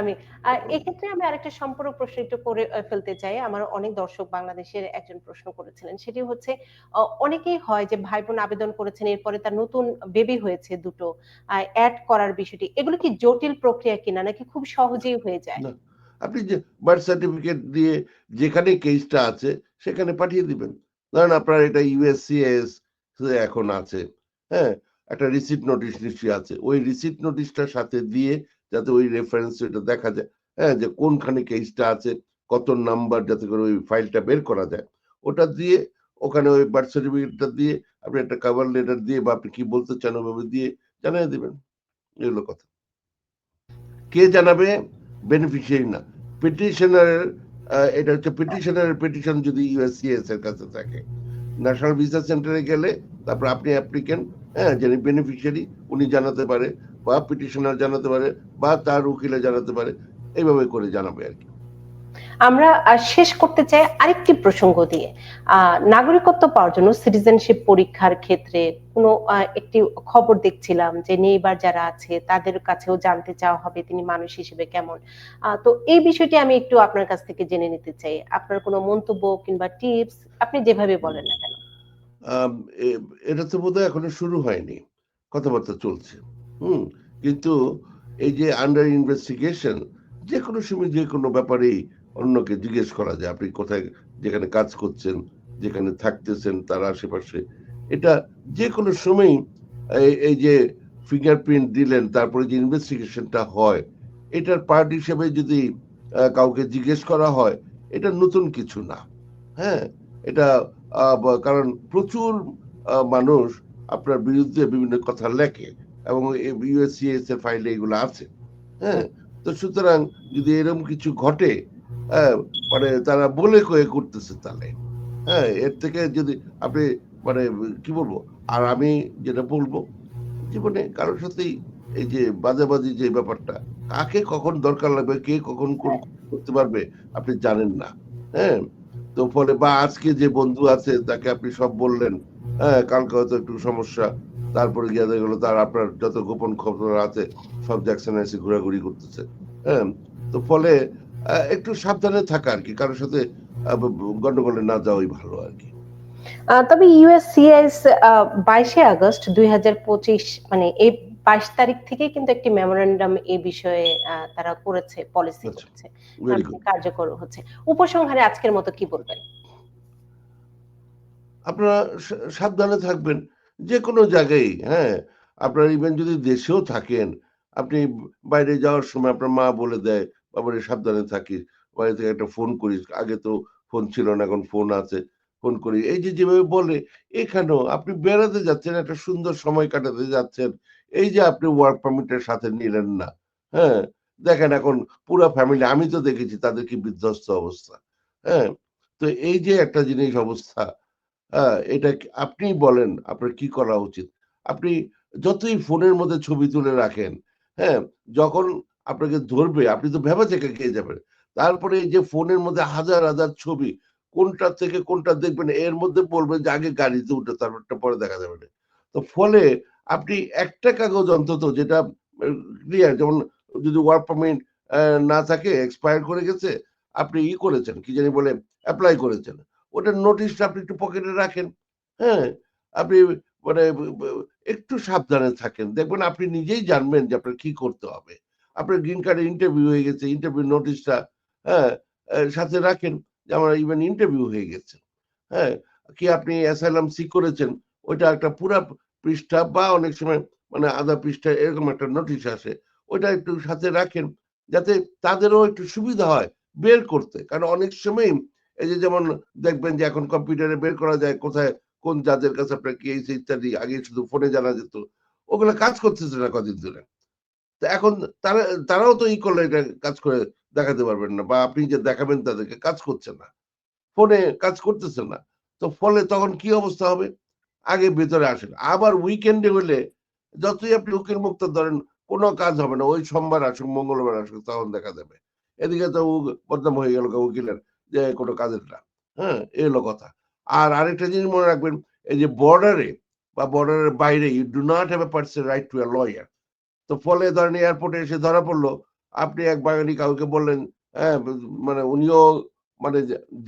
আমি এক্ষেত্রে আমি আরেকটা সম্পূর্ণ প্রশ্ন একটু করে ফেলতে চাই। আমার অনেক দর্শক বাংলাদেশের একজন প্রশ্ন করেছিলেন। সেটি হচ্ছে অনেকেই হয় যে ভাই বোন আবেদন করেছেন, এরপরে তার নতুন বেবি হয়েছে দুটো অ্যাড করার বিষয়টি। এগুলো কি জটিল প্রক্রিয়া কিনা নাকি খুব সহজেই হয়ে যায়? আপনি যে বার্থ সার্টিফিকেট দিয়ে যেখানে কেসটা আছে, সেখানে পাঠিয়ে দিবেন। ধরেন আপনার এটা ইউএসসিএস এখন আছে হ্যাঁ? একটা রিসিট নোটিশ নিশ্চয়ই আছে। ওই রিসিট নোটিশটার সাথে দিয়ে যাতে ওই রেফারেন্স এটা দেখা যায়। হ্যাঁ যে কোনখানে কেসটা আছে, কত নাম্বার যাতে করে ওই ফাইলটা বের করা যায়। ওটা দিয়ে ওখানে ওই বার্থ সার্টিফিকেটটা দিয়ে আপনি একটা কভার লেটার দিয়ে বা আপনি কি বলতে চান ওভাবে দিয়ে জানিয়ে দেবেন। এগুলো কথা। কে জানাবে? বেনিফিশিয়ারি না। পিটিশনারের এটা হচ্ছে পিটিশনারের পিটিশন যদি ইউএসসিএস এর কাছে থাকে। ন্যাশনাল ভিসা সেন্টারে গেলে তারপর আপনি অ্যাপ্লিকেন্ট হ্যাঁ যিনি বেনিফিশিয়ারি উনি জানাতে পারে, বা পিটিশনার জানাতে পারে, বা তার উকিলে জানাতে পারে, এইভাবে করে জানাবে আর কি। আমরা শেষ করতে চাই আরেকটি প্রসঙ্গ দিয়ে। নাগরিকত্ব পাওয়ার জন্য সিটিজেনশিপ পরীক্ষার ক্ষেত্রে কোনো একটি খবর দেখছিলাম যে নেইবার যারা আছে, তাদের কাছেও জানতে চাওয়া হবে তিনি মানুষ হিসেবে কেমন। তো এই বিষয়টি আমি একটু আপনার কাছ থেকে জেনে নিতে চাই। আপনার কোনো মন্তব্য কিংবা টিপস আপনি যেভাবে বলেন না কেন? এটা তো বোধহয় এখনও শুরু হয়নি। কথাবার্তা চলছে। হুম, কিন্তু এই যে আন্ডার ইনভেস্টিগেশন যে কোনো সময় যে কোনো ব্যাপারেই অন্যকে জিজ্ঞেস করা যায়, আপনি কোথায় যেখানে কাজ করছেন, যেখানে থাকতেছেন, তার আশেপাশে, এটা যে কোনো সময়ই এই- যে ফিঙ্গারপ্রিন্ট দিলেন, তারপরে যে ইনভেস্টিগেশনটা হয়, এটার পার্ট হিসেবে যদি কাউকে জিজ্ঞেস করা হয়, এটা নতুন কিছু না। হ্যাঁ এটা কারণ প্রচুর মানুষ আপনার বিরুদ্ধে বিভিন্ন কথা লেখে এবং ইউএসসিএস এর ফাইলে এগুলো আছে। হ্যাঁ? তো সুতরাং যদি এরকম কিছু ঘটে হ্যাঁ, মানে তারা বলে কয়ে করতেছে তাহলে। হ্যাঁ এর থেকে যদি আপনি মানে কি বলব আর আমি যেটা বলব জীবনে কারোর সাথেই এই যে বাজাবাজি যে ব্যাপারটা কাকে কখন দরকার লাগবে কে কখন করতে পারবে আপনি জানেন না। হ্যাঁ? তো ফলে বা আজকে যে বন্ধু আছে, তাকে আপনি সব বললেন হ্যাঁ কালকে হয়তো একটু সমস্যা, তারপরে গিয়ে দেখা গেলো তার আপনার যত গোপন খবর আছে, সব জ্যাকসনে এসে ঘোরাঘুরি করতেছে হ্যাঁ তো ফলে একটু সাবধানে থাকা আর কি, কারোর সাথে গন্ডগোলে না যাওয়াই ভালো আর কি। তবে ইউএসসিএস বাইশে আগস্ট দুই হাজার পঁচিশ মানে এই বাইশ তারিখ থেকে কিন্তু একটি মেমোরেন্ডাম এই বিষয়ে তারা করেছে পলিসি আচ্ছা। করেছে। কার্যকর হচ্ছে। উপসংহারে আজকের মতো কি বলবেন? আপনারা সাবধানে থাকবেন। যে কোনো জায়গায় হ্যাঁ আপনার ইভেন যদি দেশেও থাকেন আপনি বাইরে যাওয়ার সময় আপনার মা বলে দেয় বাবারে সাবধানে থাকিস। বাড়ি থেকে একটা ফোন করিস। আগে তো ফোন ছিল না এখন ফোন আছে ফোন করি। এই যে যেভাবে বলে এখানেও আপনি বেড়াতে যাচ্ছেন একটা সুন্দর সময় কাটাতে যাচ্ছেন। এই যে আপনি ওয়ার্ক পারমিটের সাথে নিলেন না হ্যাঁ? দেখেন এখন পুরো ফ্যামিলি আমি তো দেখেছি তাদের কি বিধ্বস্ত অবস্থা হ্যাঁ? তো এই যে একটা জিনিস অবস্থা হ্যাঁ এটা আপনি বলেন আপনার কি করা উচিত? আপনি যতই ফোনের মধ্যে ছবি তুলে রাখেন হ্যাঁ যখন আপনাকে ধরবে, আপনি তো ভেবা থেকে খেয়ে যাবেন, তারপরে এই যে ফোনের মধ্যে হাজার হাজার ছবি কোনটা থেকে কোনটা দেখবেন, এর মধ্যে বলবেন যে আগে গাড়িতে উঠে তারপরটা পরে দেখা যাবে তো ফলে আপনি একটা কাগজ অন্তত যেটা ক্লিয়ার যেমন যদি ওয়ার্ক পারমিট না থাকে এক্সপায়ার করে গেছে, আপনি ই করেছেন, কি জানি বলে অ্যাপ্লাই করেছেন। ওটার নোটিশটা আপনি একটু পকেটে রাখেন হ্যাঁ? আপনি মানে একটু সাবধানে থাকেন। দেখবেন আপনি নিজেই জানবেন যে আপনার কি করতে হবে। আপনার গ্রিন কার্ডে ইন্টারভিউ হয়ে গেছে ইন্টারভিউ নোটিশটা হ্যাঁ? সাথে রাখেন যে আমার ইভেন ইন্টারভিউ হয়ে গেছে হ্যাঁ? কি আপনি অ্যাসাইলাম সি করেছেন, ওইটা একটা পুরা পৃষ্ঠা বা অনেক সময় মানে আধা পৃষ্ঠা এরকম একটা নোটিশ আসে, ওইটা একটু সাথে রাখেন যাতে তাদেরও একটু সুবিধা হয় বের করতে। কারণ অনেক সময় এই যে যেমন দেখবেন যে এখন কম্পিউটারে বের করা যায়, কোথায় কোন যাদের কাছে আপনার কি হয়েছে ইত্যাদি, আগে শুধু ফোনে জানা যেত, ওগুলো কাজ করতেছে না কদিন ধরে। তো এখন তারা, তারাও তো ই করলে এটা কাজ করে দেখাতে পারবেন না বা আপনি যে দেখাবেন তাদেরকে কাজ করছে না। ফোনে কাজ করতেছে না। তো ফলে তখন কি অবস্থা হবে? আগে ভেতরে আসেন। আবার উইকেন্ডে হলে যতই আপনি উকিল মুক্ত ধরেন, কোনো কাজ হবে না। ওই সোমবার আসুক, মঙ্গলবার আসুক, তখন দেখা যাবে। এদিকে তো বদনাম হয়ে গেল উকিলের যে কোনো কাজের না। হ্যাঁ এই হলো কথা। আর আরেকটা জিনিস মনে রাখবেন, এই যে বর্ডারে বা বর্ডারের বাইরে you do not have a person right to a lawyer তো ফলে ধরেন এয়ারপোর্টে এসে ধরা পড়ল। আপনি এক বাঙালি কাউকে বললেন হ্যাঁ মানে উনিও মানে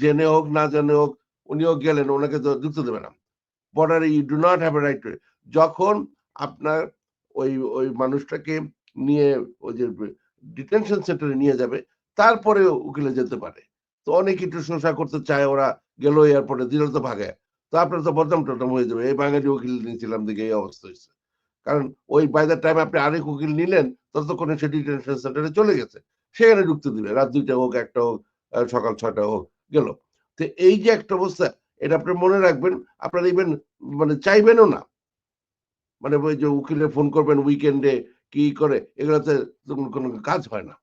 জেনে হোক, না জেনে হোক, উনিও গেলেন, ওনাকে তো ঢুকতে দেবে না। বর্ডারে you do not have a right to যখন আপনার ওই ওই মানুষটাকে নিয়ে ওই যে ডিটেনশন সেন্টারে নিয়ে যাবে, তারপরে উকিলে যেতে পারে। তো অনেক একটু শোষা করতে চায়, ওরা গেল এয়ারপোর্টে দিল তো ভাগে। তো আপনার তো বদনাম টদনাম হয়ে যাবে, এই বাঙালি উকিল নিয়েছিলাম দিকে এই অবস্থা হয়েছে। কারণ ওই বাই দ্য টাইম আপনি আরেক উকিল নিলেন, ততক্ষণে সে ডিটেনশন সেন্টারে চলে গেছে। সেখানে ঢুকতে দিবে, রাত দুইটা হোক, একটা হোক সকাল ছয়টা হোক, গেল। তো এই যে একটা অবস্থা এটা আপনি মনে রাখবেন, আপনারা ইভেন মানে চাইবেনও না। মানে ওই যে উকিলে ফোন করবেন উইকেন্ডে কি করে, এগুলোতে কোনো কাজ হয় না।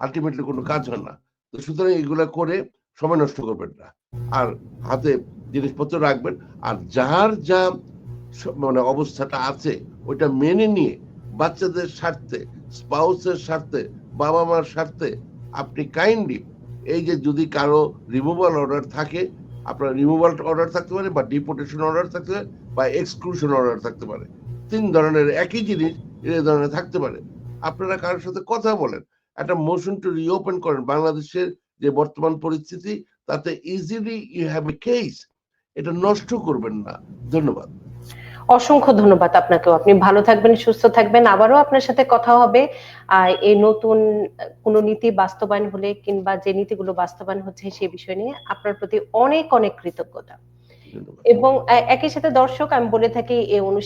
আলটিমেটলি কোনো কাজ হয় না। তো সুতরাং এগুলো করে সময় নষ্ট করবেন না। আর হাতে জিনিসপত্র রাখবেন, আর যার যা মানে অবস্থাটা আছে, ওইটা মেনে নিয়ে বাচ্চাদের স্বার্থে স্পাউসের স্বার্থে বাবা মার স্বার্থে আপনি কাইন্ডলি এই যে যদি কারও রিমুভাল অর্ডার থাকে আপনার রিমুভাল অর্ডার থাকতে পারে বা ডিপোর্টেশন অর্ডার থাকতে পারে বা এক্সক্লুশন অর্ডার থাকতে পারে। তিন ধরনের একই জিনিস এ ধরনের থাকতে পারে। আপনারা কারোর সাথে কথা বলেন, একটা মোশন টু রিওপেন করেন বাংলাদেশের যে বর্তমান পরিস্থিতি, তাতে easily you have a case এটা নষ্ট করবেন না। ধন্যবাদ। অসংখ্য ধন্যবাদ আপনাকেও। আপনি ভালো থাকবেন সুস্থ থাকবেন। আবারও আপনার সাথে কথা হবে। আর এই নতুন কোনো নীতি বাস্তবায়ন হলে কিংবা যে নীতিগুলো বাস্তবায়ন হচ্ছে সেই বিষয় নিয়ে আপনার প্রতি অনেক অনেক কৃতজ্ঞতা। এবং একই সাথে দর্শক আমি বলে থাকি এই অনুষ্ঠান